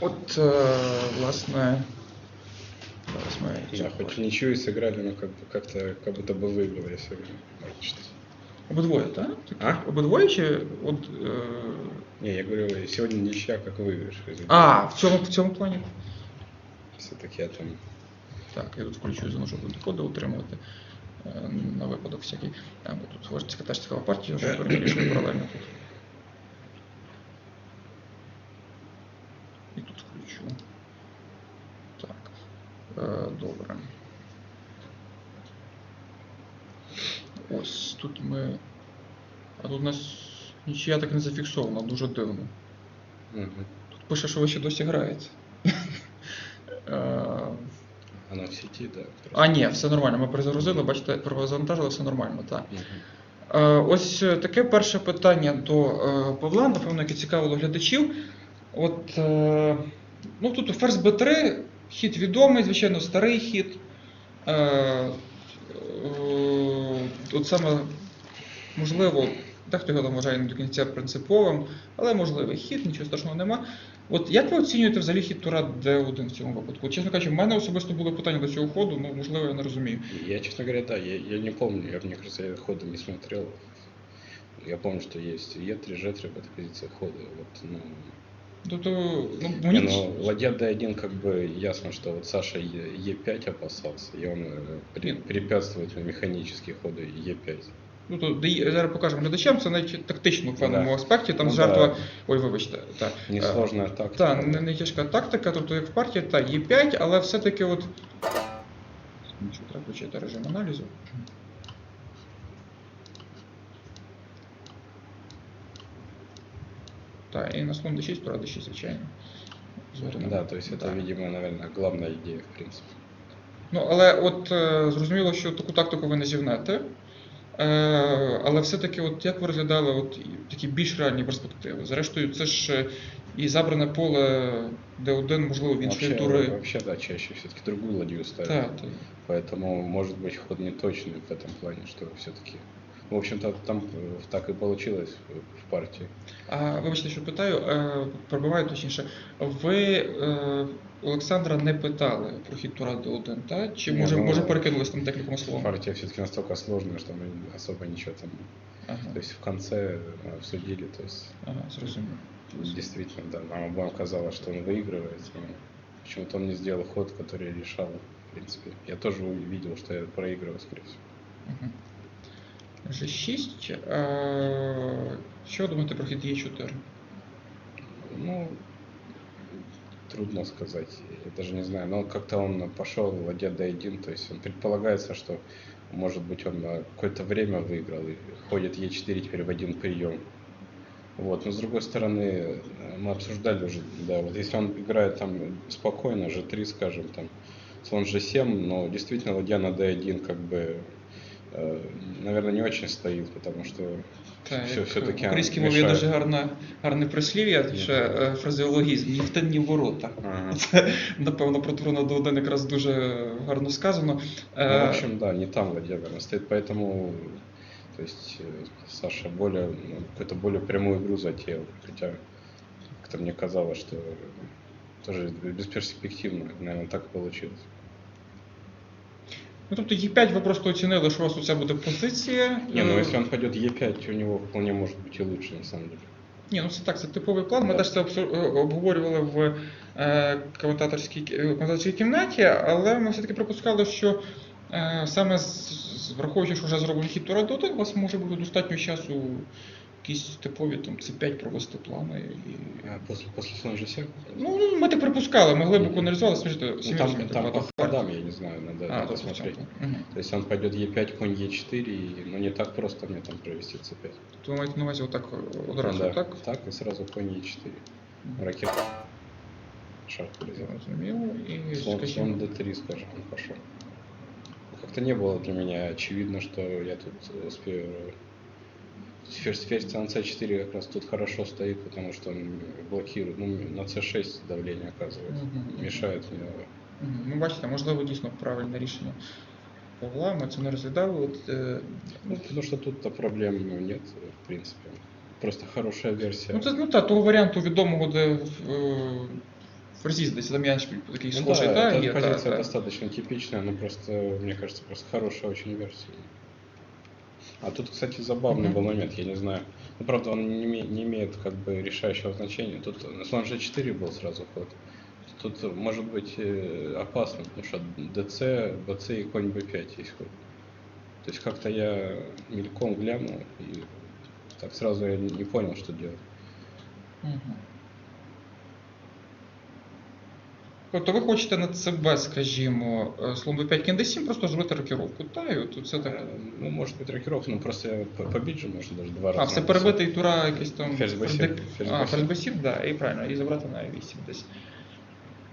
От, е, власне, зараз ми Да, хоть в ничью и сыграли, но как бы как-то как будто бы выиграли сегодня. можно считать. обидвоє, так? А? Обидвоє чи от. Е... Не, я говорю, сегодня ничья как выигрыш. А, в цьому, в цьому плані? Все-таки я там... Так, я тут включу зону, щоб доходи утримувати е, на випадок всякий. А, бо тут важка теж цікава партія, вже перемішую паралельно тут. Ось тут ми. А тут у нас нічия так не зафіксована, дуже дивно. Мгм. Тут пише, що ви ще досі граєте. Е, Она в сети, да. А, ні, все нормально. Ми перезагрузили, бачите, перезавантажили, все нормально, так. Е, ось е, таке перше питання до е, Павла, напевно, яке цікавило глядачів. От, е, ну тут ферзь Б3, хід відомий, звичайно, старий хід. Е, саме, можливо, дехто його вважає не до кінця принциповим, але можливий хід, нічого страшного нема. От як ви оцінюєте взагалі хід Тура Д1 в цьому випадку? Чесно кажучи, в мене особисто були питання до цього ходу, ну можливо, я не розумію. Я, честно говоря, да, я, я не помню, я, кажется, я хода не смотрел. Я помню, что есть Е3, Ж3 по этой позиции хода. Ну, Тобто, ну, не, мені ну, ладья D1 как бы ясно, что вот Саша Е- Е5 опасался, и он э, при- Нет. препятствует механически ходу Е5. Ну, то де- зараз покажемо глядачам, це навіть тактично в певному Да. аспекті, там Ну, жертва. да. Ой, вибачте, так. Несложная так. Так, не, не тяжка тактика, тобто як в партії, та є 5, але все-таки от. Нічого, треба включити режим аналізу. Так, і на слон d6, тура d6, звичайно. Звернемо. Да, то есть это, Так. видимо, наверное, главная идея, в принципе. Ну, але от е, зрозуміло, що таку тактику ви не зівнете. Е, але все-таки, от як ви розглядали от, і такі більш реальні перспективи? Зрештою, це ж е, і забране поле Д1, можливо, в іншої Вообще, тури. вообще, да, чаще все-таки другую ладью ставят. Так, так. Поэтому может быть ход не точный в этом плане, что все-таки. В общем-то, там э, так и получилось в в партии. А вибачте, що питаю, е, пробиваю точніше. Ви е, Олександра не питали про хід тура Д1, так? Чи Ні, може, ну, може перекинулись там декількома словами? Партия все-таки настолько сложная, что мы особо ничего там. Ага, То есть в конце э, обсудили, то есть ага, зрозумів. действительно, да, нам обоим казалось, что он выигрывает. но Почему-то он не сделал ход, который решал, в принципе. Я тоже увидел, что я проигрываю, скорее всего. Мгм. G6. Е, що думаєте про хід Е4? Ну, трудно сказать, я даже не знаю. Но как-то он пошел ладья D1, то есть он предполагается, что может быть он на какое-то время выиграл и ходит Е4 теперь в один прием. Вот, но с другой стороны, э, мы обсуждали уже, да, вот если он играет там спокойно, G3, скажем, там, слон G7, но действительно ладья на D1 как бы, наверное, не очень стоит, потому что Так, все, як все-таки в українській мові є дуже гарне, гарне прислів'я, Ні. ще е, фразеологізм, ні в те, ні в ворота. Ага. Це, напевно, про Турна до один якраз дуже гарно сказано. Ну, Е, в общем, да, не там ладья наверное, стоит, поэтому то есть э, Саша более, ну, какую-то более прямую игру затеял, хотя как-то мне казалось, что тоже бесперспективно, наверное, так и получилось. Ну, тобто Е5 ви просто оцінили, що у вас оця буде позиція. Не, ну если он пойдет Е5, у него вполне может быть и лучше, на самом деле. Ні, ну це так, це типовий план. Ми теж це е, обговорювали в е, коментаторській, е, коментаторській кімнаті, але ми все-таки припускали, що саме враховуючи, що вже зроблений хід тура до у вас може бути достатньо часу якісь типові там C5 провести плани. І... А после, после слона G7? Ну, ну, ми так припускали, ми глибоко аналізували, скажіть, Ну, там, там по ходам, я не знаю, надо, А, надо смотреть. Угу. То есть он пойдет Е5, конь Е4, и, ну не так просто мне там провести C5. То маєте на увазі отак е, одразу, да, так? так, и сразу конь Е4. Мгм. Ракета. Шаг. Зрозуміло. І Слон, скажімо, слон D3, скажем, пошел. Как-то не было для меня очевидно, что я тут успею. Ферзь, ферзь на c4 как раз тут хорошо стоит, потому что он блокирует. Ну, на c6 давление оказывает. Мгм. Мешает мне. Мгм. Ну, бачите, можливо, дійсно правильне рішення Павла, ми це не розглядали. От, е, Ну, потому что тут-то проблем ну, нет, в принципе. Просто хорошая версия. ну, це ну, та, того варіанту відомого, де е, ферзі, десь там яншпіль такий Ну схожий, да, да, эта є, та, позиция та. достаточно типичная, но просто, мне кажется, просто хорошая очень версия. А тут, кстати, забавный Мгм. был момент, я не знаю. Ну, правда, он не, име- не имеет как бы решающего значения. Тут на слон G4 был сразу ход. Тут может быть э, опасно, потому что ДЦ, БЦ и конь B5 есть ход. То есть как-то я мельком глянул и так сразу я не понял, что делать. Мгм. Тобто ви хочете на ЦБ, скажімо, е, слон b5 кінь d7, просто зробити рокіровку, та, і от це так. Э, Ну, может быть, рокировка, но просто я по- побить же можно даже два раза. А, все написать. перебити і тура якийсь там. Ферзь b7, ферзь- ферзь А, b7. ферзь b7, да, і правильно, і забрати на e8 десь.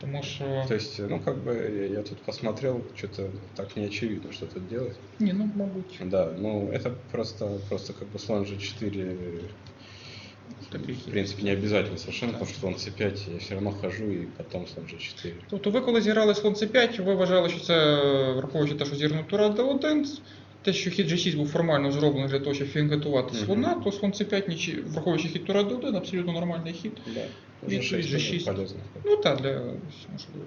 Тому що. То есть, ну, как бы я, я тут посмотрел, что-то так не очевидно, что тут делать. Ні, ну, мабуть. Да, ну, это просто, просто как бы слон G4, Такий в хід. принципе, не обязательно совершенно, Да. потому что слон C5 я все равно хожу, и потом слон G4. Тобто ви коли зіграли слон c5, ви вважали, що це, враховуючи те, що зіграно тура d1, те, що хід g6 був формально зроблений для того, щоб фінгетувати Мгм. слона, то слон c5, нічі- враховуючи хід тура d1, абсолютно нормальний хід. Да, Ведь G6 тоже G6. полезно. Ну так, для можливо.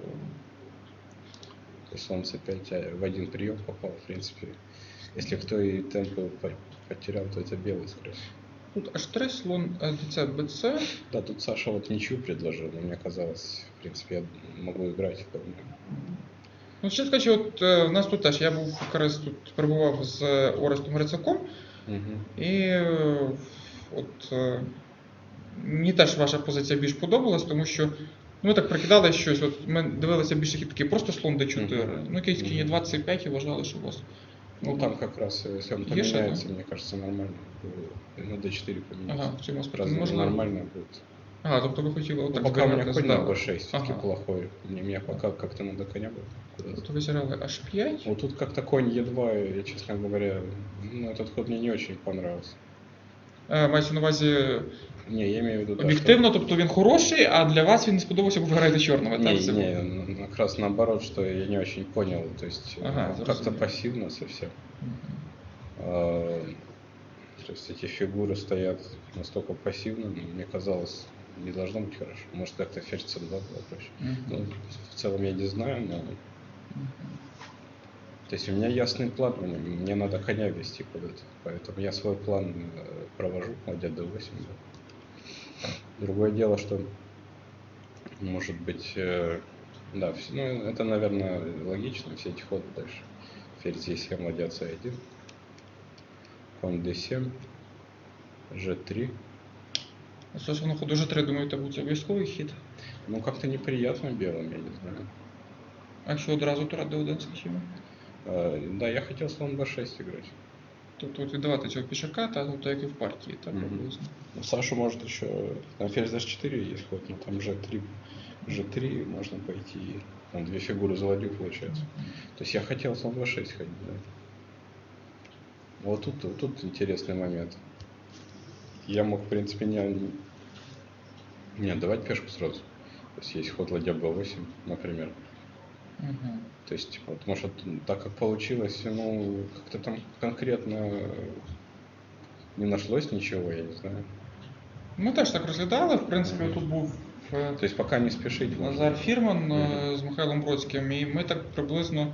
То есть слон C5 а в один прием попал, в принципе. Если кто и темпы по- потерял, то это белый, скорее всего. Тут H3, слон ДЦ, БЦ. Да, тут Саша вот ничью предложил, но мне казалось, в принципе, я могу играть вполне. Ну, чесно кажучи, от е, в нас тут теж я був якраз тут перебував з Орестом Грицаком, Мгм. і е, от е, мені теж ваша позиція більш подобалась, тому що ну, ми так прикидали щось. От ми дивилися більше хід такий, просто слон D4. Мгм. Ну, якийсь кінь Мгм. 25 і вважали, що у вас. Ну, там как раз, э, если он Есть что-то? поменяется, мне кажется, нормально. э, На D4 поменяется. Ага, чим аспект Разве можливо. нормально будет? Ага, тобто ви хотіли Ну, отак пока у меня зганяти конь на здали. B6 все-таки Ага. плохой. Мне, меня пока как-то надо коня было. куда-то. Тобто ви зіграли H5. Вот тут как-то конь Е2, я, честно говоря, ну, этот ход мне не очень понравился. Е, Мається на увазі Не, я имею в виду... то, об'єктивно, тобто він хороший, а для вас він не сподобався, бо ви граєте чорного. что... так? Не, Це не, н- как раз наоборот, что я не очень понял. То есть э, Ага, как-то зрозумів. пассивно совсем. Мгм. А, То есть эти фигуры стоят настолько пассивно, ну, мне казалось, не должно быть хорошо. Может, как-то ферзь c2 было проще. Мгм. Ну, в целом я не знаю, но... Мгм. То есть у меня ясный план, мне, мне надо коня вести куда-то. Поэтому я свой план э, провожу, ладья d8. да. Другое дело, что может быть... э, Да, вс- ну это, наверное, логично, все эти ходы дальше. Ферзь e7, ладья c1. Конь d7. g3. Стосовно ходу G3, думаєте, буде обов'язковий хід? Ну, как-то неприятно белым, я не знаю. А якщо одразу тура D1, скажімо? Э, Да, я хотел слон b6 играть. Тобто от віддавати цього пішака, та тобто як і в партії, так Мгм. приблизно. Ну, Саша может еще на ферзь d4 есть ход, но там g3, g3 можно пойти. Там две фигуры за ладью получается. То есть я хотел слон b6 ходить, да. Вот тут, вот тут интересный момент. Я мог, в принципе, не, не отдавать пешку сразу. То есть есть ход ладья b8, например. Мгм. То есть, потому что так как получилось, ну, как-то там конкретно не нашлось ничего, я не знаю. Ми теж так розглядали. В принципі, тут був е, То есть пока не спешить. можно. Назар Фірман е, Мгм. з Михайлом Бродським, і ми так приблизно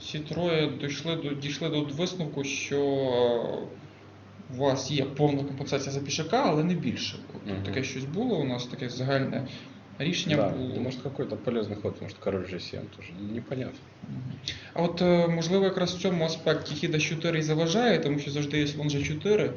всі троє дійшли до, дійшли до висновку, що е, у вас є повна компенсація за пішака, але не більше. Мгм. Таке щось було, у нас таке загальне рішення Да, було. да, может какой-то полезный ход, может король G7 тоже, непонятно. Мгм. А от е, можливо якраз в цьому аспекті хіда 4 і заважає, тому що завжди є слон G4,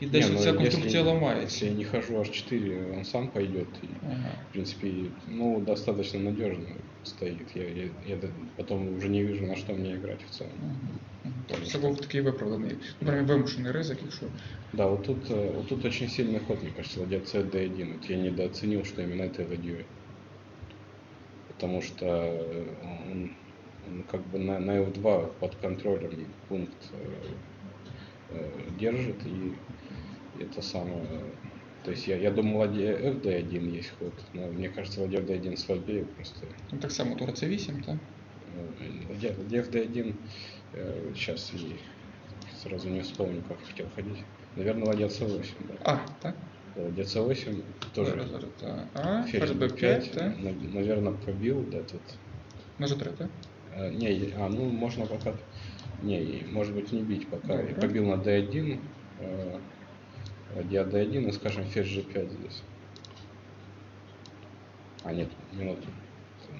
і десь Не, ну, ця если- конструкція ламається. Если я не хожу H4, он сам пойдет. И, Ага. в принципе, ну, достаточно надежно стоит. Я, я, я д- потом уже не вижу, на что мне играть в целом. Мгм. Мгм. Тобто це був такий виправданий, ну, прям вимушений ризик, якщо. Да, вот тут, э, вот тут очень сильный ход, мне кажется, ладья C D1. Вот я недооценил, что именно этой ладьей. Потому что э, он, он как бы на, на F2 под контролем пункт э, э, держит и это самое... То есть я, я думал, ладья FD1 есть ход, но мне кажется, ладья FD1 слабее просто. Ну, так само тура С8, так? Э, Ладья, ладья FD1, э, сейчас и сразу не вспомню, как хотел ходить. Наверное, ладья C8, да. А, так? Э, ДЦ8 тоже Зараз, зараз, так. А, ферзь ферзь b5, b5, так? наверное, побил, да, тут. На G3, так? Э, Не, а, ну можно пока, не, может быть не бить пока. И Добро. побил на d1, э, ладья d1 и, скажем, ферзь g5 здесь. А, нет, минуту.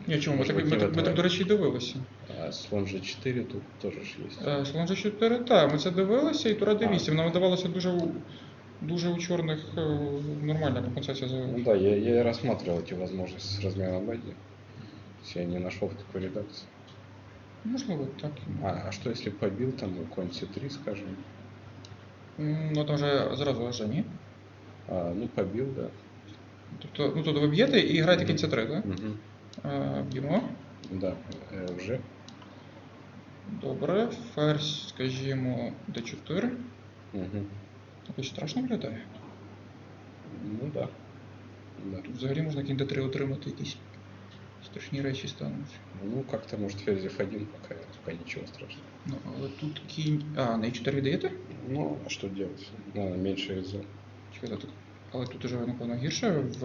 Ні, чому? Ми Может так, быть, ми, не в так, ми этом так, до варианте. речі, і дивилися. А слон g4 тут тоже ж есть. Е, Слон G4, так, ми це дивилися, і Тура D8. Нам видавалося дуже, у- дуже у чорних е, нормальна компенсація за. Ну да, я, я и рассматривал эти возможности с разменом ладьи. То есть Я не нашел в такой редакции. Можливо, так. А, а что если побил там конь c3, скажем? М, Ну там вже зразу аж ні. А, ну побил, да. Тобто, ну тут ви б'єте і граєте кінця 3, так? Мгм. Е, Б'ємо. Да, э, уже. Добре. Ферзь, скажімо, D4. Мгм. Якось страшно виглядає. Ну да. Да. Тут взагалі можна кінь D3 отримати якісь страшні речі стануть. Ну, как-то, может, ферзь f1 пока, пока ничего страшного. Ну, але тут кінь. А, на E4 віддаєте? Ну, а что делать? Надо меньше из Чекайте, тут. Але тут уже, напевно, гірше в,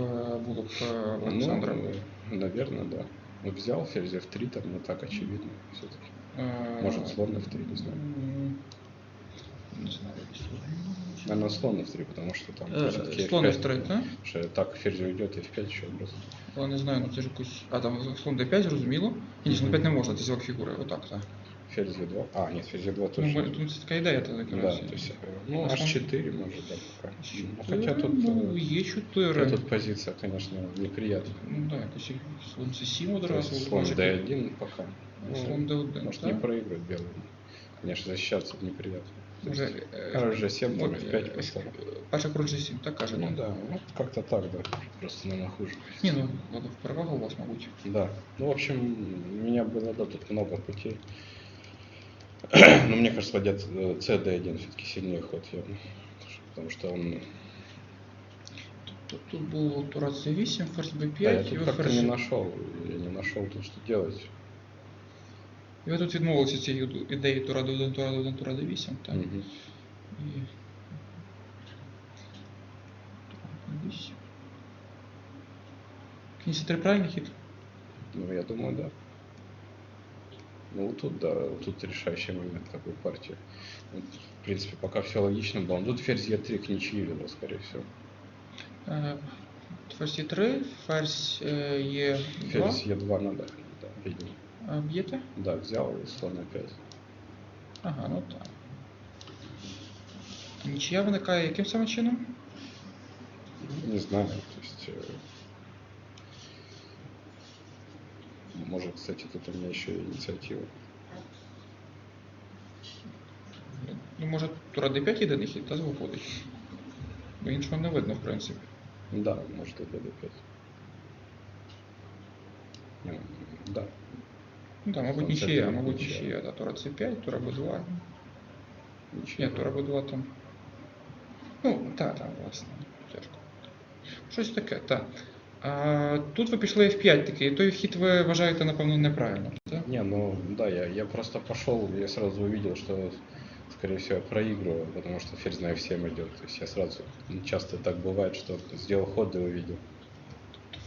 було б е, в Олександра. Ну, наверное, да. Ну, взял ферзь f3, там не так очевидно все-таки. Е, Может, слон f3, не знаю. м, Не знаю, слон. Наверное, слон f3, потому что там Е, все-таки Слон F3, так? Что так ферзь уйдет, f5 еще просто. Але не знаю, ну це ж якось. А, там слон D5, зрозуміло. Ні, слон Мгм. D5 не можна, це зв'язок фігури, отак, так. Ферзь e2. А, нет, ферзь e2 Ну, тоже. ми- тут це така ідея, та да, якраз. то есть, э, ну, А слон- h4 может, да, пока. Чотири, Ну, хотя тут, ну, э, є 4. хотя тут позиция, конечно, неприятная. Ну так, якось і слон C7 То одразу. есть слон може, d1 пока. Ну, Слон D1, Может, так? не проигрывать белый. Конечно, защищаться неприятно. То Може, есть, е, Король G7, там може, F5 е, поставил. Перша король G7, так каже. Ну да, ну как-то так, да. Просто на хуже. Ні, ну, ладно, перевага у вас, мабуть. Да. Ну, в общем, у меня было, да, тут много путей. Но мне кажется, ладья э, c d1 все-таки сильнее ход явно. Потому что он... Тут, тут було тура C8, ферзь B5, Да, я тут ферзь. не нашел. Я не нашел тут, что делать. І ви тут відмовилися цієї ідеї тура D1, тура D1, тура D8, так? Мгм. І... Тура D8. Кінь C3 правильний хід? Ну, я думаю, да. Ну, вот тут, да, вот тут решающий момент такой партии. Вот, в принципе, пока все логично было. Ну, Тут ферзь Е3 к ничьи вела, скорее всего. Е, Ферзь Е3, ферзь е, Е2. Ферзь Е2 надо, да, видимо. Б'єте? Да, взял и слон опять. Ага, ну так. Нічия виникає яким саме чином? Не знаю, то есть... э, Может, кстати, тут у меня еще и инициатива. Ну, може, тура D5 єдиний хід, та виходить. Бо іншого не видно, в принципі. Да, может, это d5. М, Да. Ну так, мабуть, Це нічия, ти мабуть, нічия. нічия. Та, тура C5, тура B2. Ничего. Ні, тура B2 там. Ну, так, так, власне. Тяжко. Щось таке, так. А, тут ви пішли F5 такий, і той хід ви вважаєте, напевно, неправильно. Так? Не, ну да, я, я просто пошел, я сразу увидел, что, скорее всего, я проигрываю, потому что ферзь на f7 идет. То есть я сразу, ну, часто так бывает, что сделал ход и увидел.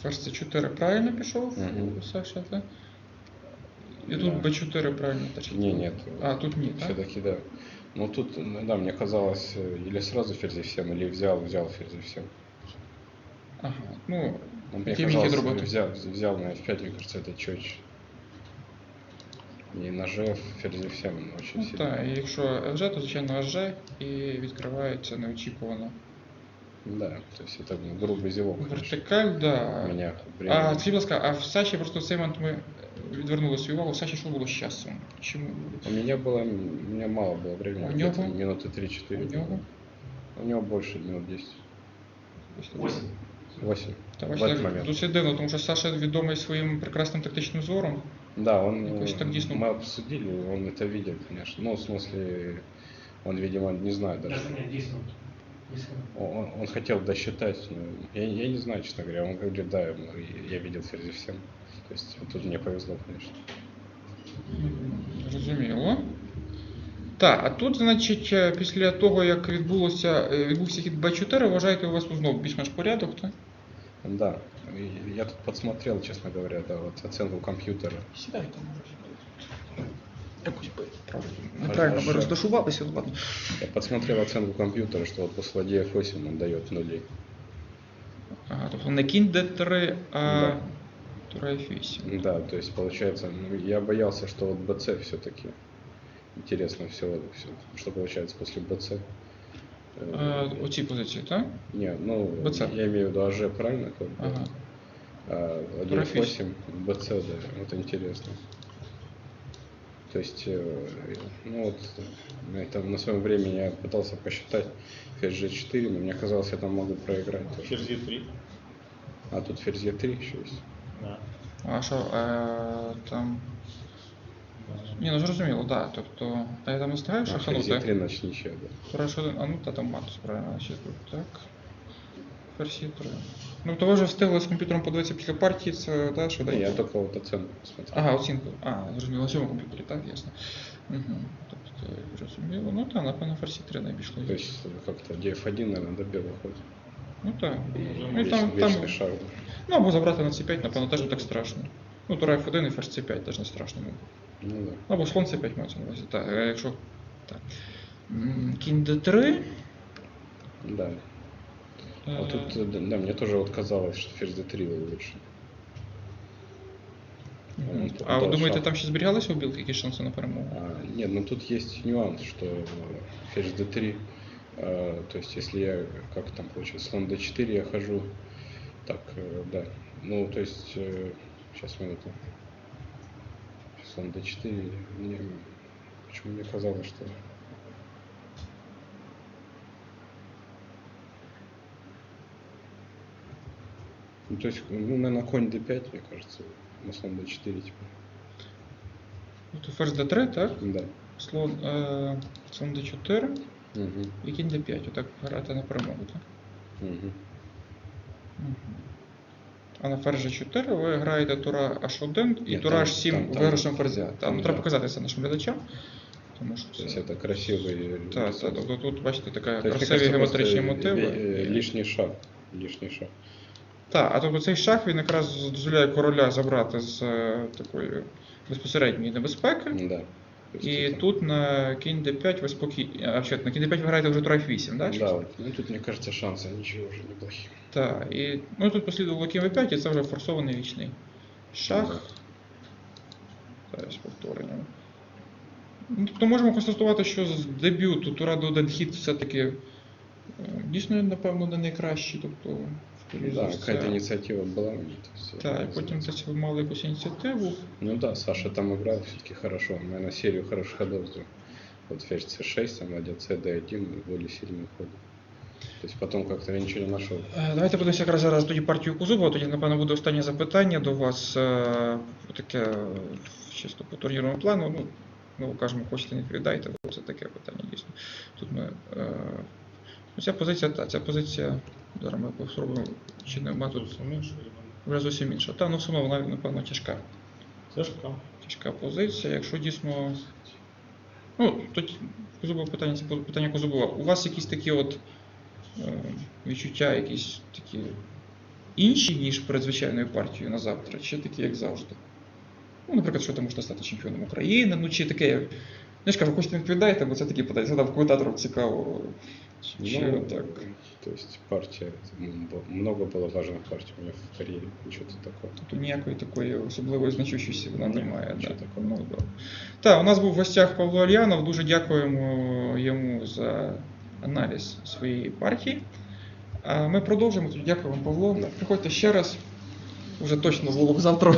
Ферзь C4 правильно пішов, Мгм. Саша, так? І тут Да. B4 правильно теж. Не, нет. А, тут ні, так? Все-таки да. Ну тут, ну, да, мне казалось, э, или сразу ферзь f7, или взял, взял ферзь f7. Ага, ну, Ну, мне Який міг казалось, зробити? взял, взял на f5, мне кажется, это четче. И на g ферзь f7 очень ну сильно. так, і якщо FG, то звичайно HG і відкривається неочікувано. Да, то есть это ну, грубый зевок, конечно. Вертикаль, да. Меня А, временно- скажіть, будь ласка, а в Саші просто в цей момент ми відвернули свою увагу. В Саші що було з часом? Чому? У меня было, у меня мало было времени, У где-то него? минуты 3-4. У нього? У него больше минут 10. Восемь. 8. Та, в бачите, этот так момент. досить дивно, тому що Саша відомий своїм прекрасним тактичним зором. Да, он, Якось так э, дійсно. мы обсудили, он это видел, конечно. Ну, в смысле, он, видимо, не знает даже. Даже нет, 10 минут. 10 минут. Он, он хотел досчитать, но я, я не знаю, честно говоря. Он говорит, да, ему- я видел ферзь всем. То есть вот тут мне повезло, конечно. М, Зрозуміло. Так, а тут, значить, е, після того, як відбулося, е, відбувся хід Б4, вважаєте, у вас знову більш-менш порядок, так? Да. И Я тут подсмотрел, честно говоря, да, вот оценку компьютера. Сідайте, може. Якось би правильно. Аж- Неправильно ми аж- розташувалися, ну ладно. Я подсмотрел оценку компьютера, что вот после ладьи F8 он дает нули. Ага, тобто не кінь Д3, а Да. тура F8. Да, то есть получается, ну, я боялся, что вот BC все-таки интересно все, все, что получается после BC. Э, Е, Оці позиції, так? Не, ну, BC. я имею в виду АЖ, правильно? как бы? Ага. А, ладья Профи- F8, BC, да, вот интересно. То есть, э, ну вот, на, этом, на своем времени я пытался посчитать ферзь G4, но мне казалось, я там могу проиграть. тоже. Ферзь Е3. А тут ферзь E3 еще есть. Да. А що, е, там. Ні, ну зрозуміло, так. Да. Тобто, а я там не встигаю А ферзь шаханути? E3 ночь ничья, да. Тура H1, а ну та там мат, правильно, ще тут, так. Версії 3. Ну, то ви вже встигли з комп'ютером подивитися після партії, це, да, що Не, дає? я только вот оценку посмотрел. Ага, оцінку. А, зрозуміло, на цьому комп'ютері, так, ясно. Угу. Тобто, зрозуміло. Ну так, напевно, ферсі 3 найбільш То логічно. есть э, как-то DF1, наверное, до белого ходит. Ну так. Ну, і Веч- там, там, вечный шаг. ну, або забрати на C5, напевно, теж не так страшно. Ну, Тура F1 і ферзь C5 теж не страшно. Ну, Ну да. Або слон C5 мається на увазі. Так, е, якщо. Так. М, Кінь D3. Да. А е, тут, э, да, да, мне тоже вот казалось, что ферзь D3 лучше. мгм. он А ви дав думаєте, шах. там ще зберігалися у білки якісь шанси на перемогу? А, нет, ну тут есть нюанс, что э, ферзь d3, э, то есть если я, как там получается, слон d4 я хожу, так, э, да, ну то есть, сейчас минуту, слон d4, мне, почему мне казалось, что... Ну, то есть, ну, наверное, конь d5, мне кажется, на слон d4, типа. Ну, то ферзь D3, так? Да. Слон, е, слон D4 Угу. і кінь D5. Отак грати на перемогу, так? Угу. Мгм. А на ферзь G4 ви граєте тура H1 і Ні, тура там- H7 там- виграшем ферзя. Там, ну, треба да. показати це нашим глядачам. Тому що То есть це... это красивый Так, рисунок. так, тобто тут, бачите, така красиві геометричні мотиви. лі- лишний шаг. Лишний шаг. Так, а тобто цей шах він якраз дозволяє короля забрати з е, такої безпосередньої небезпеки. Да. І тут на кінь d5 ви спокійно. А що, на кінь d5 ви граєте вже f8, да? чи Да, вот. ну тут, мне кажется, шансы ничего уже неплохие. Так, і ну тут послідувало кінь v5, і це вже форсований вічний шах. Зараз повторення. Ну, тобто можемо констатувати, що з дебюту тура до один хід все-таки е, дійсно, напевно, не найкращий. Тобто, скоріш за Да, все. какая-то инициатива была у них. то есть, Так, і это потім называется. десь ви мали якусь ініціативу. Ну да, Саша там играл все-таки хорошо. Наверное, серию хороших ходов сделал. Вот ферзь c6, там ладья c d1, более сильные ходы. То есть потом как-то я ничего не нашел. Е, Давайте подивимося якраз зараз тоді партію Кузубова, тоді, напевно, буде останнє запитання до вас. е, Таке е, чисто по турнірному плану. Ну, ми кажемо, хочете не відповідайте, бо це таке питання дійсно. Тут ми. Ну, ця позиція, та, ця позиція. Зараз ми спробуємо. Чи нема тут вже зовсім інша. Та, ну все одно вона, напевно, тяжка. Тяжко. Тяжка позиція. Якщо дійсно. Ну, тут Кузубова питання, це питання Кузубова. У вас якісь такі от е, відчуття, якісь такі інші, ніж перед звичайною партією на завтра, чи такі, як завжди? Ну, наприклад, що ти можна стати чемпіоном України, ну чи таке. Я ж кажу, хочете не відповідаєте, бо це такі питання. Задав коментаторам цікаво. Чи, Ну, так. То есть партия, ну, много было важных партий у меня в карьере, ничего такого. Тобто ніякої такої особливої значущості вона не має. Да. такого. Ну, добре. Так, у нас був в гостях Павло Альянов. Дуже дякуємо йому за аналіз своєї партії. А ми продовжимо. Дякую вам, Павло. Да. Приходьте ще раз. Вже точно завтра